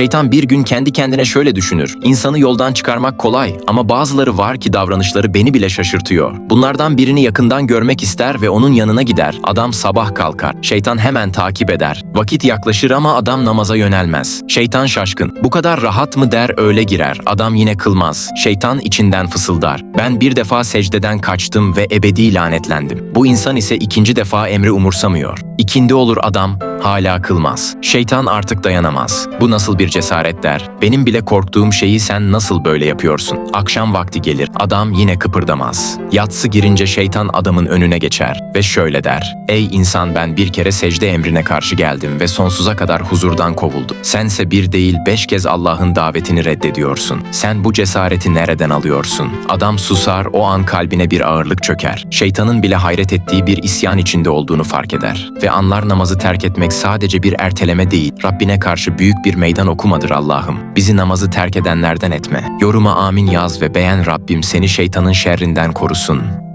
Şeytan bir gün kendi kendine şöyle düşünür. İnsanı yoldan çıkarmak kolay ama bazıları var ki davranışları beni bile şaşırtıyor. Bunlardan birini yakından görmek ister ve onun yanına gider. Adam sabah kalkar. Şeytan hemen takip eder. Vakit yaklaşır ama adam namaza yönelmez. Şeytan şaşkın. Bu kadar rahat mı der öyle girer. Adam yine kılmaz. Şeytan içinden fısıldar. Ben bir defa secdeden kaçtım ve ebedi lanetlendim. Bu insan ise ikinci defa emri umursamıyor. İkindi olur adam, hala kılmaz. Şeytan artık dayanamaz. Bu nasıl bir cesaret der. Benim bile korktuğum şeyi sen nasıl böyle yapıyorsun? Akşam vakti gelir, adam yine kıpırdamaz. Yatsı girince şeytan adamın önüne geçer ve şöyle der. Ey insan ben bir kere secde emrine karşı geldim ve sonsuza kadar huzurdan kovuldum. Sense bir değil beş kez Allah'ın davetini reddediyorsun. Sen bu cesareti nereden alıyorsun? Adam susar, o an kalbine bir ağırlık çöker. Şeytanın bile hayret ettiği bir isyan içinde olduğunu fark eder. Ve anlar namazı terk etmek sadece bir erteleme değil, Rabbine karşı büyük bir meydan okumadır Allah'ım. Bizi namazı terk edenlerden etme. Yoruma amin yaz ve beğen Rabbim seni şeytanın şerrinden korusun.